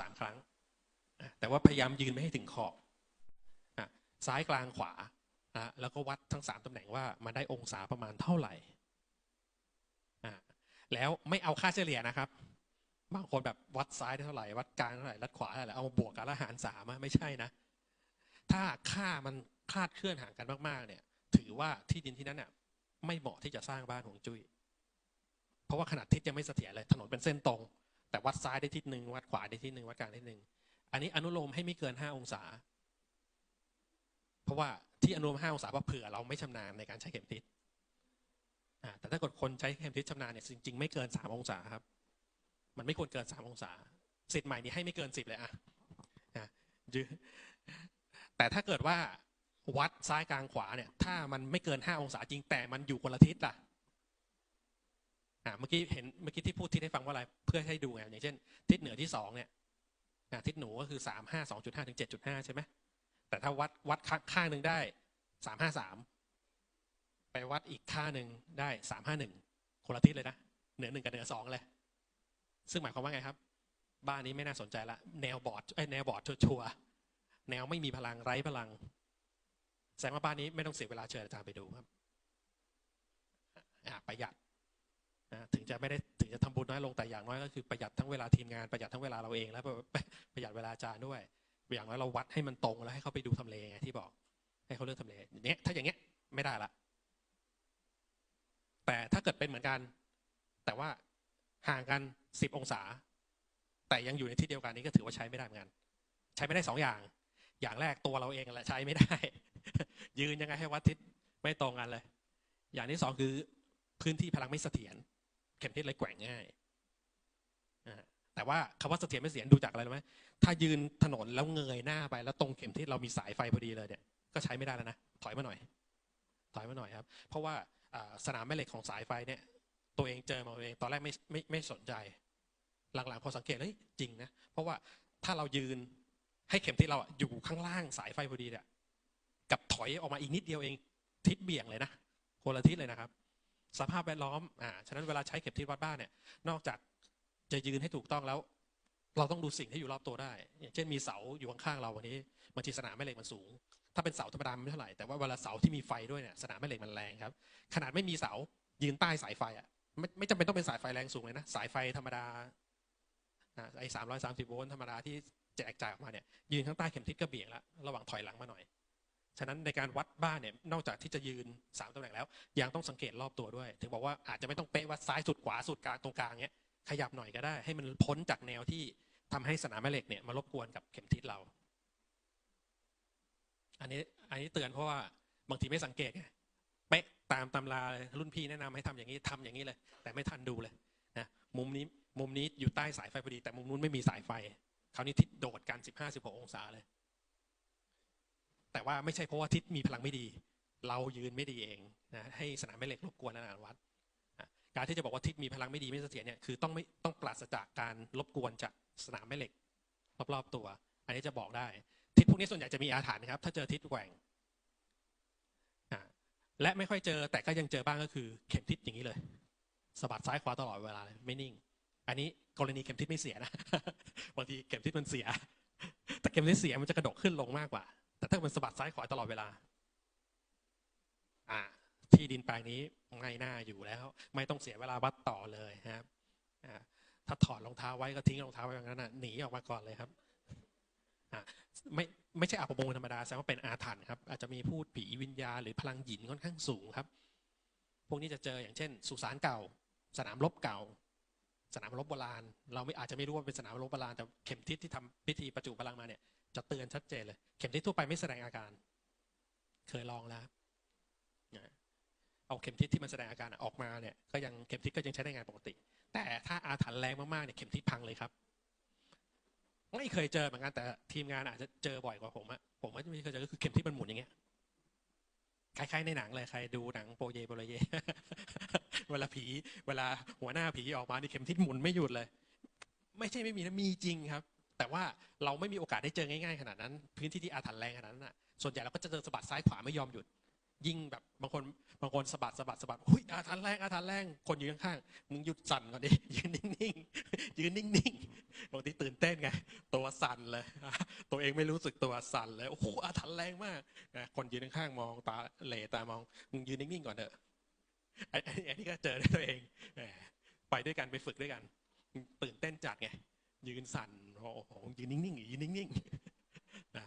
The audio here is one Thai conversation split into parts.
สามครั้ง แต่ว่าพยายามยืนไม่ให้ถึงขอบ ซ้ายกลางขวา แล้วก็วัดทั้งสามตำแหน่งว่ามันได้องศาประมาณเท่าไหร่ แล้วไม่เอาค่าเฉลี่ยนะครับ บางคนแบบวัดซ้ายได้เท่าไหร่ วัดกลางเท่าไหร่ วัดขวาเท่าไหร่ เอาบวกกันแล้วหารสามอะไม่ใช่นะ ถ้าค่ามันคลาดเคลื่อนห่างกันมากๆ เนี่ย ถือว่าที่ดินที่นั้นเนี่ยไม่เหมาะที่จะสร้างบ้านของจุ้ย เพราะว่าขนาดทิศยังไม่เสถียรเลย ถนนเป็นเส้นตรง แต่วัดซ้ายได้ทิศหนึ่งวัดขวาได้ทิศหนึ่งวัดกลางได้หนึ่งอันนี้อนุโลมให้ไม่เกินห้าองศา เพราะว่าที่อนุโลมห้าองศาเพราะเผื่อเราไม่ชำนาญในการใช้เข็มทิศแต่ถ้าเกิดคนใช้เข็มทิศชำนาญเนี่ยจริงๆไม่เกินสามองศาครับ มันไม่ควรเกินสามองศาสิทธิ์ใหม่นี่ให้ไม่เกินสิบเลยอะอะยือแต่ถ้าเกิดว่าวัดซ้ายกลางขวาเนี่ย ถ้ามันไม่เกินห้าองศาจริงแต่มันอยู่คนละทิศล่ะ อะเมื่อกี้เห็นเมื่อกี้ที่พูดทิศให้ฟังว่าอะไร เพื่อให้ดูไงอย่างเช่น ทิศเหนือที่สองเนี่ยอะทิศหนูก็คือสามห้าสองจุดห้าถึงเจ็ดจุดห้าใช่ไหมแต่ถ้าวัดวัดข้างหนึ่งได้สามห้าสามไปวัดอีกข้าหนึ่งได้สามห้าหนึ่งคนละทิศเลยนะเหนือหนึ่งกับเหนือสองเลย ซึ่งหมายความว่าไงครับ บ้านนี้ไม่น่าสนใจละแนวบอร์ดไอยแนวบอร์ดชัวร์แนวไม่มีพลังไร้พลังแสดงว่าบ้านนี้ไม่ต้องเสียเวลาเชิญอาจารย์ไปดูครับประหยัด นะถึงจะไม่ได้ถึงจะทำบุญน้อยลงแต่อย่างน้อยก็คือประหยัดทั้งเวลาทีมงานประหยัดทั้งเวลาเราเอง แล้วประหยัดเวลาอาจารย์ด้วย อย่างน้อยเราวัดให้มันตรงแล้วให้เขาไปดูทำเลไงที่บอก ให้เขาเลือกทำเลอย่างเนี้ยถ้าอย่างเงี้ยไม่ได้ละ แต่ถ้าเกิดเป็นเหมือนกัน แต่ว่าห่างกันสิบองศา แต่ยังอยู่ในที่เดียวกันนี้ก็ถือว่าใช้ไม่ได้เหมือนกัน ใช้ไม่ได้สองอย่าง อย่างแรกตัวเราเองแหละใช้ไม่ได้ ยืนยังไงให้วัดทิศไม่ตรงกันเลย อย่างที่สองคือพื้นที่พลังไม่เสถียร ข็มทิศเลยแกว่งง่ายอ่าแต่ว่าคำว่าเสถียรไม่เสถียรดูจากอะไรรู้ไหมถ้ายืนถนนแล้วเงยหน้าไปแล้วตรงเข็มทิศเรามีสายไฟพอดีเลยเนี่ยก็ใช้ไม่ได้แล้วนะถอยมาหน่อย ถอยมาหน่อยครับ เพราะว่าสนามแม่เหล็กของสายไฟเนี่ย ตัวเองเจอมาเองตอนแรกไม่ไม่ไม่สนใจ หลังๆพอสังเกตเฮ้ยจริงนะเพราะว่าถ้าเรายืนให้เข็มที่เราอะอยู่ข้างล่างสายไฟพอดีเนี่ยกับถอยออกมาอีกนิดเดียวเองทิศเบี่ยงเลยนะคนละทิศเลยนะครับ สภาพแวดล้อมอ่าฉะนั้นเวลาใช้เข็มทิศวัดบ้านเนี่ย นอกจากจะยืนให้ถูกต้องแล้ว เราต้องดูสิ่งที่อยู่รอบตัวได้ อย่างเช่นมีเสาอยู่ข้างๆเราวันนี้บางทีสนามแม่เหล็กมันสูง ถ้าเป็นเสาธรรมดาไม่เท่าไหร่แต่ว่าเวลาเสาที่มีไฟด้วยเนี่ยสนามแม่เหล็กมันแรงครับ ขนาดไม่มีเสายืนใต้สายไฟอะไม่ไม่จำเป็นต้องเป็นสายไฟแรงสูงเลยนะสายไฟธรรมดานะไอ้สามร้อยสามสิบโวลต์ธรรมดาที่แจกจ่ายออกมาเนี่ยยืนข้างใต้เข็มทิศก็เบี่ยงแล้วระหว่างถอยหลังมาหน่อย ฉะนั้นในการวัดบ้านเนี่ยนอกจากที่จะยืนสามตำแหน่งแล้ว ยังต้องสังเกตรอบตัวด้วย ถึงบอกว่าอาจจะไม่ต้องเป๊ะว่าซ้ายสุดขวาสุดกลางตรงกลางเนี้ยขยับหน่อยก็ได้ ให้มันพ้นจากแนวที่ทำให้สนามแม่เหล็กเนี่ยมารบกวนกับเข็มทิศเรา อันนี้อันนี้เตือนเพราะว่าบางทีไม่สังเกตไงเป๊ะตามตำราเลยรุ่นพี่แนะนำให้ทำอย่างนี้ทำอย่างนี้เลย แต่ไม่ทันดูเลยนะมุมนี้มุมนี้อยู่ใต้สายไฟพอดี แต่มุมนู้นไม่มีสายไฟคราวนี้ทิศโดดกันสิบห้าสิบหกองศาเลย แต่ว่าไม่ใช่เพราะว่าทิศมีพลังไม่ดี เรายืนไม่ดีเองนะให้สนามแม่เหล็กรบกวนนานวัดการที่จะบอกว่าทิศมีพลังไม่ดีไม่เสถียรเนี่ยคือต้องไม่ต้องปราศจากการรบกวนจากสนามแม่เหล็กรอบๆตัว อันนี้จะบอกได้ ทิศพวกนี้ส่วนใหญ่จะมีอาถรรพ์นะครับ ถ้าเจอทิศแกว่งและไม่ค่อยเจอแต่ก็ยังเจอบ้างก็คือ เข็มทิศอย่างนี้เลยสะบัดซ้ายขวาตลอดเวลาเลยไม่นิ่ง อันนี้กรณีเข็มทิศไม่เสียนะบางทีเข็มทิศมันเสีย แต่เข็มทิศเสียมันจะกระดกขึ้นลงมากกว่า ถ้ามันสะบัดซ้ายขวาตลอดเวลา อ่า ที่ดินแปลงนี้ไม่น่าอยู่แล้ว ไม่ต้องเสียเวลาวัดต่อเลยครับถ้าถอดรองเท้าไว้ก็ทิ้งรองเท้าไว้อย่างนั้นนะหนีออกมาก่อนเลยครับไม่ไม่ใช่อาภมงธรรมดาแสดงว่าเป็นอาถรรพ์ครับ อาจจะมีพูดผีวิญญาณหรือพลังหยินค่อนข้างสูงครับ พวกนี้จะเจออย่างเช่น สุสานเก่า สนามรบเก่า สนามรบโบราณ เราไม่อาจจะไม่รู้ว่าเป็นสนามรบโบราณแต่เข็มทิศที่ทำพิธีประจุพลังมาเนี่ย จะเตือนชัดเจนเลย เข็มทิศทั่วไปไม่แสดงอาการ เคยลองแล้วเอาเข็มทิศที่มันแสดงอาการออกมาเนี่ยก็ยังเข็มทิศก็ยังใช้ได้งานปกติ แต่ถ้าอาถรรพ์แรงมากๆเนี่ยเข็มทิศพังเลยครับ ไม่เคยเจอเหมือนกันแต่ทีมงานอาจจะเจอบ่อยกว่าผมอะผมว่าไม่เคยเจอก็คือเข็มทิศมันหมุนอย่างเงี้ยคล้ายๆในหนังเลยใครดูหนังโปเยโปรเย เวลาผี เวลาหัวหน้าผีออกมานี่เข็มทิศหมุนไม่หยุดเลย ไม่ใช่ไม่มีนะมีจริงครับ แต่ว่าเราไม่มีโอกาสได้เจอง่ายๆขนาดนั้น พื้นที่ที่อาถรรพ์แรงขนาดนั้นน่ะส่วนใหญ่เราก็จะเจอสะบัดซ้ายขวาไม่ยอมหยุด ยิ่งแบบบางคนบางคนสะบัดสะบัดสะบัดหุ้ยอาถรรพ์แรงอาถรรพ์แรงคนอยู่ข้างๆมึงหยุดสั่นก่อนดิยืนนิ่งๆยืนนิ่งๆบางทีตื่นเต้นไงตัวสั่นเลย ตัวเองไม่รู้สึกตัวสั่นเลยโอ้โหอาถรรพ์แรงมากนะคนยืนข้างๆมองตาเหล่ตามองมึงยืนนิ่งๆก่อนเถอะไอ้นนี้ก็เจอด้วยตัวเองไปด้วยกันไปฝึกด้วยกัน ตื่นเต้นจัดไง ยืนสั่นโอ้โหยืนนิ่งๆยืนนิ่งๆนะ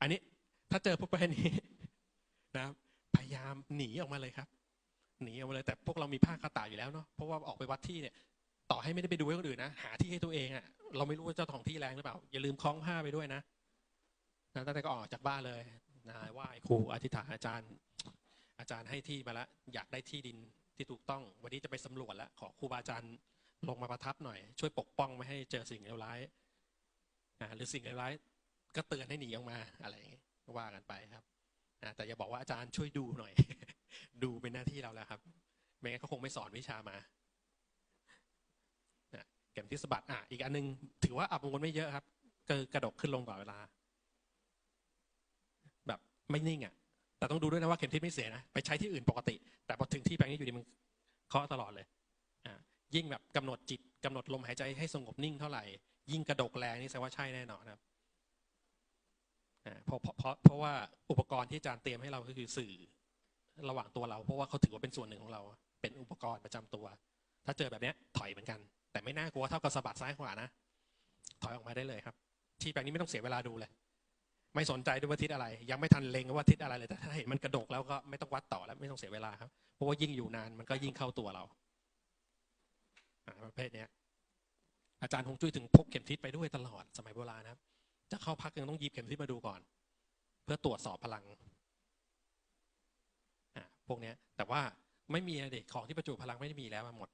อันนี้ถ้าเจอพวกประเภทนี้นะพยายามหนีออกมาเลยครับ หนีออกมาเลยแต่พวกเรามีผ้าคาตาอยู่แล้วเนาะเพราะว่าออกไปวัดที่เนี่ย ต่อให้ไม่ได้ไปดูให้คนอื่นนะหาที่ให้ตัวเองอะ่ะเราไม่รู้ว่าเจ้าของที่แรงหรือเปล่า อย่าลืมคล้องผ้าไปด้วยนะนะตั้งแต่ก็ออกจากบ้านเลยนะไหว้ครูอธิษฐานอาจารย์ อาจารย์ให้ที่มาแล้วอยากได้ที่ดินที่ถูกต้อง วันนี้จะไปสำรวจแล้วขอครูบาอาจารย์ ลงมาประทับหน่อย ช่วยปกป้องไม่ให้เจอสิ่งเลวร้ายหรือสิ่งเลวร้ายก็เตือนให้หนีออกมาอะไรอย่างเงี้ยว่ากันไปครับแต่อย่าบอกว่าอาจารย์ช่วยดูหน่อย ดูเป็นหน้าที่เราแล้วครับไม่งั้นเขาคงไม่สอนวิชามาเข็มทิศสะบัดอะอีกอันนึง ถือว่าอับมงคลไม่เยอะครับก็กระดกขึ้นลงต่อเวลา แบบไม่นิ่งอะ แต่ต้องดูด้วยนะว่าเข็มทิศไม่เสียนะ ไปใช้ที่อื่นปกติ แต่พอถึงที่แปลงนี้อยู่ดีมันเคาะตลอดเลย ยิ่งแบบกำหนดจิตกำหนดลมหายใจให้สงบนิ่งเท่าไหร่ ยิ่งกระดกแรงนี่แสดงว่าใช่แน่นอนครับเพราะเพราะเพราะว่าอุปกรณ์ที่อาจารย์เตรียมให้เราก็คือสื่อระหว่างตัวเรา เพราะว่าเขาถือว่าเป็นส่วนหนึ่งของเรา เป็นอุปกรณ์ประจำตัว ถ้าเจอแบบนี้ถอยเหมือนกัน แต่ไม่น่ากลัวเท่ากับสะบัดซ้ายขวานะ ถอยออกมาได้เลยครับ ที่แปลงนี้ไม่ต้องเสียเวลาดูเลย ไม่สนใจด้วยว่าทิศอะไร ยังไม่ทันเล็งว่าทิศอะไรเลยแต่ถ้าเห็นมันกระดกแล้วก็ไม่ต้องวัดต่อแล้วไม่ต้องเสียเวลาครับเพราะว่ายิ่งอยู่นานมันก็ยิ่งเข้าตัวเรา ประเภทเนี้ยอาจารย์คงจุ้ยถึงพกเข็มทิศไปด้วยตลอดสมัยโบราณนะครับ จะเข้าพักยังต้องหยิบเข็มทิศมาดูก่อน เพื่อตรวจสอบพลังอ่าพวกเนี้ย แต่ว่าไม่มีเด็กของที่ประจุพลังไม่ได้มีแล้วอะหมด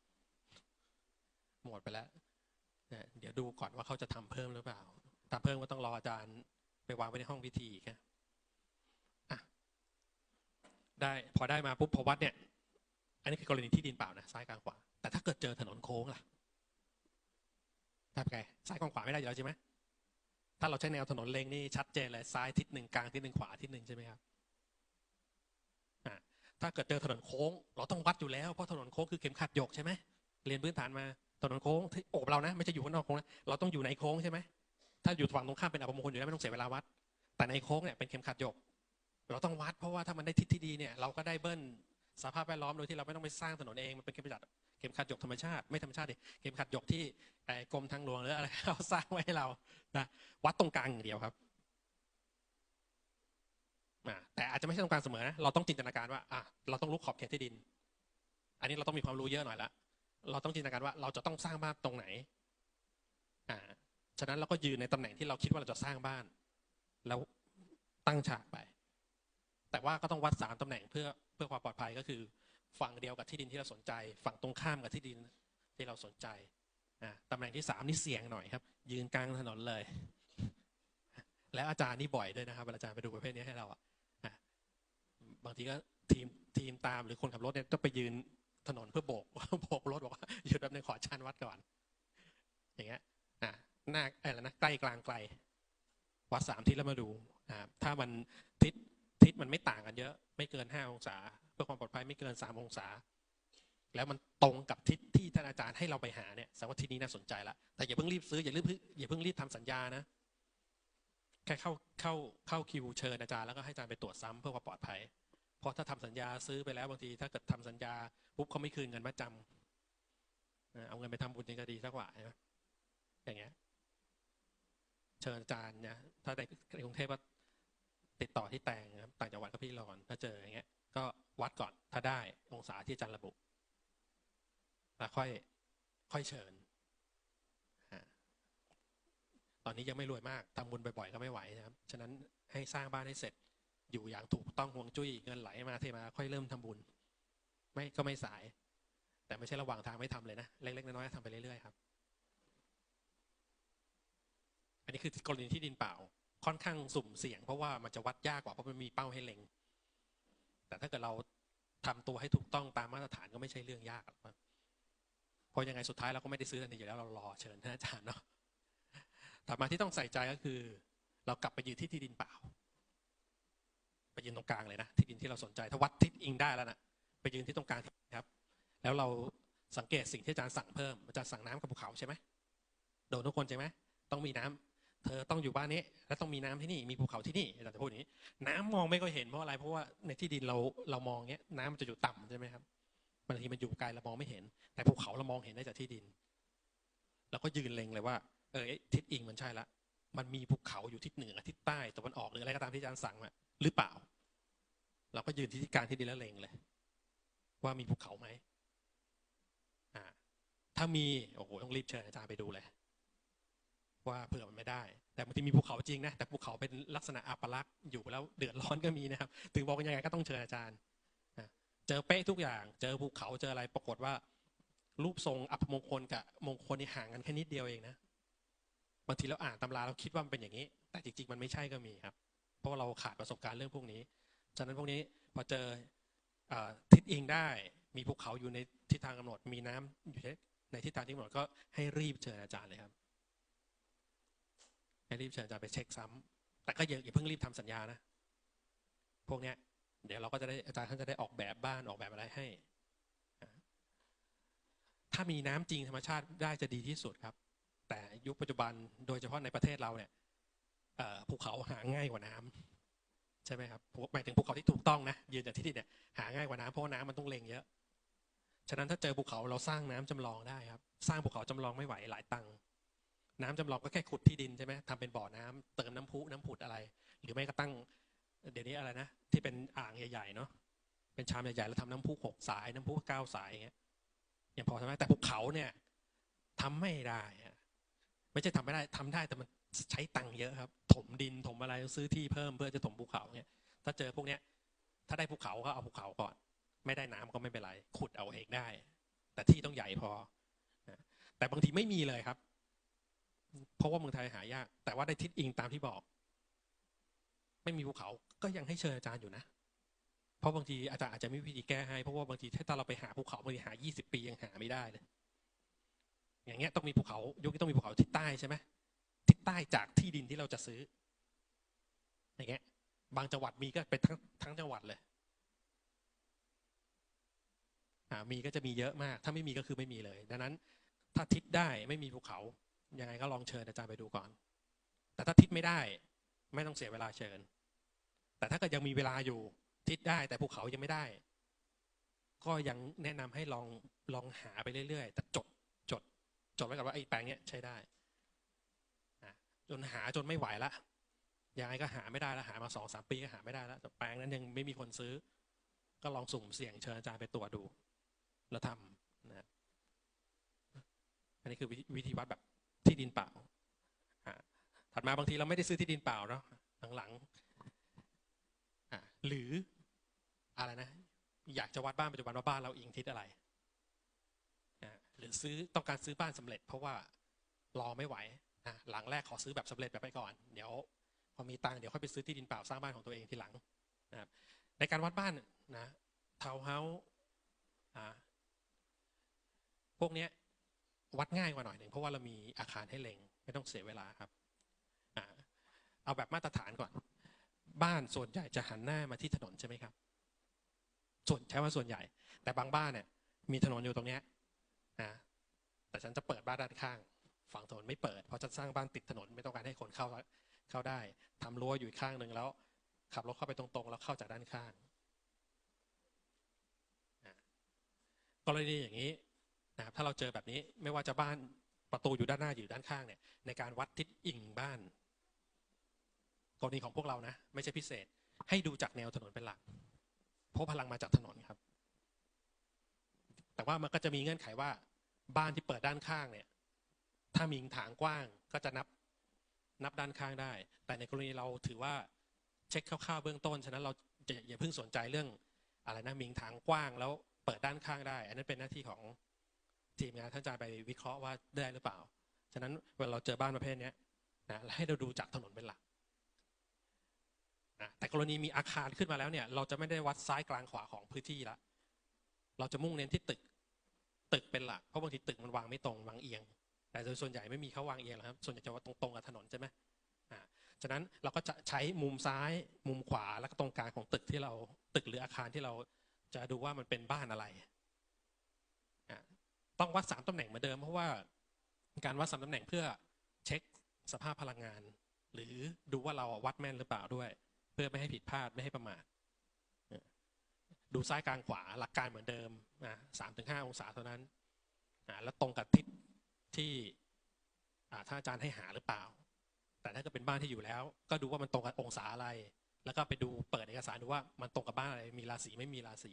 หมดไปแล้วเดี๋ยวดูก่อนว่าเขาจะทำเพิ่มหรือเปล่าถ้าเพิ่มก็ต้องรออาจารย์ ไปวางไว้ในห้องพิธีแค่อะได้พอได้มาปุ๊บพอวัดเนี่ย อันนี้คือกรณีที่ดินเปล่านะซ้ายกลางขวา แต่ถ้าเกิดเจอถนนโค้งล่ะทำไงซ้ายกลางขวาไม่ได้อยู่แล้วใช่ไหมถ้าเราใช้แนวถนนเลงนี่ชัดเจนเลยซ้ายทิศหนึ่งกลางทิศหนึ่งขวาทิศหนึ่งใช่ไหมครับถ้าเกิดเจอถนนโค้ง เราต้องวัดอยู่แล้วเพราะถนนโค้งคือเข็มขัดหยกใช่ไหมเรียนพื้นฐานมาถนนโค้งที่โอบเรานะไม่ใช่อยู่ข้างนอกโค้งนะเราต้องอยู่ในโค้งใช่ไหมถ้าอยู่ฝั่งตรงข้ามเป็นอัปมงคลอยู่แล้วไม่ต้องเสียเวลาวัด แต่ในโค้งเนี่ยเป็นเข็มขัดหยก เราต้องวัดเพราะว่าถ้ามันได้ทิศที่ดีเนี่ยเราก็ได้เบิ้ลสภาพแวดล้อมโดยที่เราไม่ต้องไปสร้างถนนเองมันเป็นเข็มขัด เข็มขัดหยกธรรมชาติไม่ธรรมชาติดิเข็มขัดหยกที่กรมทางหลวงหรืออะไรเขาสร้างไว้ให้เรานะวัดตรงกลางอย่างเดียวครับแต่อาจจะไม่ใช่ตรงกลางเสมอนะเราต้องจินตนาการว่าอะเราต้องรู้ขอบเขตที่ดิน อันนี้เราต้องมีความรู้เยอะหน่อยละเราต้องจินตนาการว่าเราจะต้องสร้างบ้านตรงไหนอ่าฉะนั้นเราก็ยืนในตำแหน่งที่เราคิดว่าเราจะสร้างบ้าน แล้วตั้งฉากไป แต่ว่าก็ต้องวัดสามตำแหน่งเพื่อเพื่อความปลอดภัยก็คือ ฝั่งเดียวกับที่ดินที่เราสนใจ ฝั่งตรงข้ามกับที่ดินที่เราสนใจอ่าตำแหน่งที่สามนี่เสี่ยงหน่อยครับ ยืนกลางถนนเลย แล้วอาจารย์นี่บ่อยด้วยนะครับเวลาอาจารย์ไปดูประเภทนี้ให้เราอะบางทีก็ทีมทีมตามหรือคนขับรถเนี่ยต้องไปยืนถนนเพื่อโบกโบกรถบอกว่าหยุดแป๊บนึงขอชันวัดก่อน อย่างเงี้ยอะหน้าอะไรนะใกล้กลางไกล วัดสามทิศแล้วมาดูอ่าถ้ามันทิศ ทิศมันไม่ต่างกันเยอะ ไม่เกินห้าองศา เพื่อความปลอดภัยไม่เกินสามองศา แล้วมันตรงกับทิศที่ท่านอาจารย์ให้เราไปหาเนี่ยแสดงว่าทิศนี้น่าสนใจละแต่อย่าเพิ่งรีบซื้ออย่าเพิ่งอย่าเพิ่งรีบทำสัญญานะแค่เข้าเข้าเข้าคิวเชิญอาจารย์แล้วก็ให้อาจารย์ไปตรวจซ้ำเพื่อความปลอดภัย เพราะถ้าทำสัญญาซื้อไปแล้วบางทีถ้าเกิดทำสัญญาปุ๊บเขาไม่คืนเงินมาจำอ่าเอาเงินไปทำบุญยังก็ดีสักกว่าใช่ไหมอย่างเงี้ยเชิญอาจารย์เนี่ยถ้าในกรุงเทพก็ ติดต่อที่แตงนะครับต่างจังหวัดก็พี่รอนถ้าเจออย่างเงี้ย ก็วัดก่อนถ้าได้องศาที่จารย์ระบุแล้วค่อยค่อยเชิญ ตอนนี้ยังไม่รวยมากทำบุญบ่อยๆก็ไม่ไหวนะครับ ฉะนั้นให้สร้างบ้านให้เสร็จ อยู่อย่างถูกต้องห่วงจุ้ยเงินไหลมาเทมาค่อยเริ่มทำบุญ ไม่ก็ไม่สาย แต่ไม่ใช่ระหว่างทางไม่ทำเลยนะ เล็กๆน้อยๆทำไปเรื่อยๆครับ อันนี้คือกรณีที่ดินเปล่า ค่อนข้างสุ่มเสี่ยง เพราะว่ามันจะวัดยากกว่าเพราะมันมีเป้าให้เล็ง แต่ถ้าเกิดเราทำตัวให้ถูกต้องตามมาตรฐานก็ไม่ใช่เรื่องยากหรอกเพราะยังไงสุดท้ายเราก็ไม่ได้ซื้อทันทีอยู่แล้วเรารอเชิญท่านอาจารย์เนาะต่อมาที่ต้องใส่ใจก็คือ เรากลับไปยืนที่ที่ดินเปล่า ไปยืนตรงกลางเลยนะที่ดินที่เราสนใจถ้าวัดทิศอิงได้แล้วนะไปยืนที่ตรงกลางครับ แล้วเราสังเกตสิ่งที่อาจารย์สั่งเพิ่มอาจารย์สั่งน้ำกับภูเขาใช่ไหมโดนทุกคนใช่ไหมต้องมีน้ำ เธอต้องอยู่บ้านนี้ แล้วต้องมีน้ำที่นี่มีภูเขาที่นี่อาจารย์จะพูดอย่างนี้ น้ำมองไม่ค่อยเห็นเพราะอะไร เพราะว่าในที่ดินเราเรามองเนี้ยน้ำมันจะอยู่ต่ำใช่ไหมครับบางทีมันอยู่ไกลเรามองไม่เห็น แต่ภูเขาเรามองเห็นได้จากที่ดินเราก็ยืนเล็งเลยว่า เออทิศอิงมันใช่ละมันมีภูเขาอยู่ทิศเหนือทิศใต้ตะวันออกหรืออะไรก็ตามที่อาจารย์สั่งมาหรือเปล่า เราก็ยืนที่ที่กลางที่ดินแล้วเล็งเลย ว่ามีภูเขาไหมอ่าถ้ามีโอ้โหต้องรีบเชิญอาจารย์ไปดูเลย ว่าเผื่อมันไม่ได้ แต่บางทีมีภูเขาจริงนะแต่ภูเขาเป็นลักษณะอัปลักษณ์อยู่แล้วเดือดร้อนก็มีนะครับ ถึงบอกยังไงก็ต้องเชิญอาจารย์เจอเป๊ะทุกอย่าง เจอภูเขาเจออะไรปรากฏว่า รูปทรงอัปมงคลกับมงคลนี่ห่างกันแค่นิดเดียวเองนะบางทีเราอ่านตำราเราคิดว่ามันเป็นอย่างนี้ แต่จริงๆมันไม่ใช่ก็มีครับ เพราะเราขาดประสบการณ์เรื่องพวกนี้ฉะนั้นพวกนี้พอเจอทิศเองได้ มีภูเขาอยู่ในทิศทางกำหนด มีน้ำอยู่ในทิศทางที่กำหนดก็ให้รีบเชิญอาจารย์เลยครับ ให้รีบเชิญอาจารย์ไปเช็คซ้ำแต่ก็อย่าเพิ่งรีบทำสัญญานะ พวกเนี้ย เดี๋ยวเราก็จะได้อาจารย์ท่านจะได้ออกแบบบ้านออกแบบอะไรให้ ถ้ามีน้ำจริงธรรมชาติได้จะดีที่สุดครับ แต่ยุคปัจจุบันโดยเฉพาะในประเทศเราเนี่ยภูเขาหาง่ายกว่าน้ำใช่ไหมครับหมายถึงภูเขาที่ถูกต้องนะยืนจากที่นี่เนี่ยหาง่ายกว่าน้ำเพราะน้ำมันต้องเลงเยอะฉะนั้นถ้าเจอภูเขาเราสร้างน้ำจำลองได้ครับ สร้างภูเขาจำลองไม่ไหวหลายตังค์ น้ำจำลองก็แค่ขุดที่ดินใช่ไหมทำเป็นบ่อน้ำเติมน้ำพุน้ำผุดอะไร หรือไม่ก็ตั้ง เดี๋ยวนี้อะไรนะที่เป็นอ่างใหญ่ๆเนาะเป็นชามใหญ่ๆแล้วทำน้ำพุหกสายน้ำพุเก้าสายอย่างเงี้ยยังพอทำได้แต่ภูเขาเนี่ยทำไม่ได้ไม่ใช่ทำไม่ได้ทำได้แต่มันใช้ตังค์เยอะครับ ถมดินถมอะไรซื้อที่เพิ่มเพื่อจะถมภูเขาเนี่ยถ้าเจอพวกเนี้ย ถ้าได้ภูเขาก็เอาภูเขาก่อน ไม่ได้น้ำก็ไม่เป็นไรขุดเอาเองได้ แต่ที่ต้องใหญ่พอแต่บางทีไม่มีเลยครับ เพราะว่าเมืองไทยหายาก แต่ว่าได้ทิศอิงตามที่บอก ไม่มีภูเขาก็ยังให้เชิญอาจารย์อยู่นะ เพราะบางทีอาจารย์อาจจะไม่มีวิธีแก้ให้ เพราะว่าบางทีถ้าเราไปหาภูเขาบางทีหา 20 ปียังหาไม่ได้เลย อย่างเงี้ยต้องมีภูเขายุคนี้ต้องมีภูเขาทิศใต้ใช่ไหมทิศใต้จากที่ดินที่เราจะซื้อ อย่างเงี้ย บางจังหวัดมีก็เป็นทั้งทั้งจังหวัดเลยมีก็จะมีเยอะมาก ถ้าไม่มีก็คือไม่มีเลย ดังนั้น ถ้าทิศได้ไม่มีภูเขา ยังไงก็ลองเชิญอาจารย์ไปดูก่อน แต่ถ้าทิศไม่ได้ ไม่ต้องเสียเวลาเชิญ แต่ถ้าเกิดยังมีเวลาอยู่ทิศได้ แต่ภูเขายังไม่ได้ ก็ยังแนะนำให้ลองลองหาไปเรื่อยๆ แต่จดจดจดไว้ก่อนว่าไอ้แปลงเนี้ยใช้ได้จนหาจนไม่ไหวละยังไงก็หาไม่ได้แล้วหามาสองสามปีก็หาไม่ได้แล้วแปลงนั้นยังไม่มีคนซื้อ ก็ลองสุ่มเสี่ยงเชิญอาจารย์ไปตรวจดู แล้วทำนะอันนี้คือวิธีวัดแบบ ที่ดินเปล่า ถัดมาบางทีเราไม่ได้ซื้อที่ดินเปล่าเนาะหลังๆหรืออะไรนะ อยากจะวัดบ้านปัจจุบันว่าบ้านเราอิงทิศอะไร หรือซื้อต้องการซื้อบ้านสำเร็จ เพราะว่ารอไม่ไหวหลังแรกขอซื้อแบบสำเร็จแบบไปก่อน เดี๋ยวพอมีตังค์เดี๋ยวค่อยไปซื้อที่ดินเปล่าสร้างบ้านของตัวเองทีหลังนะครับในการวัดบ้านนะทาวน์เฮาส์พวกเนี้ย วัดง่ายกว่าหน่อยหนึ่งเพราะว่าเรามีอาคารให้เล็ง ไม่ต้องเสียเวลาครับเอาแบบมาตรฐานก่อน บ้านส่วนใหญ่จะหันหน้ามาที่ถนนใช่ไหมครับ ส่วนใช้ว่าส่วนใหญ่ แต่บางบ้านเนี่ย มีถนนอยู่ตรงนี้นะแต่ฉันจะเปิดบ้านด้านข้าง ฝั่งถนนไม่เปิดเพราะจะสร้างบ้านติดถนนไม่ต้องการให้คนเข้าเข้าได้ทำรั้วอยู่ข้างหนึ่งแล้ว ขับรถเข้าไปตรงๆ แล้วเข้าจากด้านข้างกรณีอย่างนี้ นะครับถ้าเราเจอแบบนี้ไม่ว่าจะบ้านประตูอยู่ด้านหน้าอยู่ด้านข้างเนี่ยในการวัดทิศอิงบ้านกรณีของพวกเรานะ ไม่ใช่พิเศษ ให้ดูจากแนวถนนเป็นหลัก เพราะพลังมาจากถนนครับ แต่ว่ามันก็จะมีเงื่อนไขว่า บ้านที่เปิดด้านข้างเนี่ย ถ้ามีถางกว้างก็จะนับนับด้านข้างได้ แต่ในกรณีเราถือว่าเช็คคร่าวๆเบื้องต้น ฉะนั้นเราอย่าเพิ่งสนใจเรื่องอะไรนะมิงถางกว้างแล้วเปิดด้านข้างได้ อันนั้นเป็นหน้าที่ของ ทีมงานท่านจะไปวิเคราะห์ว่าได้หรือเปล่า ฉะนั้นเวลาเราเจอบ้านประเภทนี้นะให้เราดูจากถนนเป็นหลักนะแต่กรณีมีอาคารขึ้นมาแล้วเนี่ย เราจะไม่ได้วัดซ้ายกลางขวาของพื้นที่ละ เราจะมุ่งเน้นที่ตึก ตึกเป็นหลัก เพราะบางทีตึกมันวางไม่ตรงวางเอียง แต่โดยส่วนใหญ่ไม่มีเขาวางเอียงหรอกครับ ส่วนใหญ่จะว่าตรงๆกับถนนใช่ไหมอ่าฉฉะนั้นเราก็จะใช้มุมซ้าย มุมขวาแล้วก็ตรงกลางของตึกที่เราตึกหรืออาคารที่เราจะดูว่ามันเป็นบ้านอะไร ต้องวัดสามตำแหน่งเหมือนเดิม เพราะว่าการวัดสามตำแหน่งเพื่อเช็คสภาพพลังงาน หรือดูว่าเราวัดแม่นหรือเปล่าด้วย เพื่อไม่ให้ผิดพลาดไม่ให้ประมาทดูซ้ายกลางขวาหลักการเหมือนเดิมสามถึงห้าองศาเท่านั้น แล้วตรงกับทิศที่อาท่านอาจารย์ให้หาหรือเปล่า แต่ถ้าเกิดเป็นบ้านที่อยู่แล้ว ก็ดูว่ามันตรงกับองศาอะไร แล้วก็ไปดูเปิดเอกสารดูว่ามันตรงกับบ้านอะไร มีราศีไม่มีราศี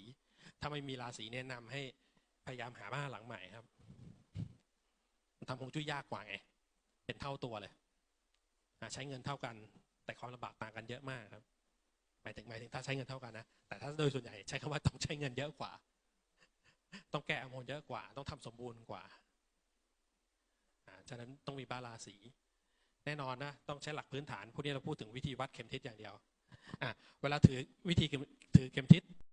ถ้าไม่มีราศีแนะนำให้ พยายามหาบ้านหลังใหม่ครับทำฮวงจุ้ยยากกว่าไงเป็นเท่าตัวเลยใช้เงินเท่ากัน แต่ความลำบากต่างกันเยอะมากครับหมายถึงหมายถึงถ้าใช้เงินเท่ากันนะแต่ถ้าโดยส่วนใหญ่ใช้คำว่าต้องใช้เงินเยอะกว่า ต้องแก้อมนเยอะกว่า ต้องทำสมบูรณ์กว่าฉะนั้นต้องมีบาราศีแน่นอนนะ ต้องใช้หลักพื้นฐานพวกนี้เราพูดถึงวิธีวัดเข็มทิศอย่างเดียวเวลาถือวิธีถือเข็มทิศ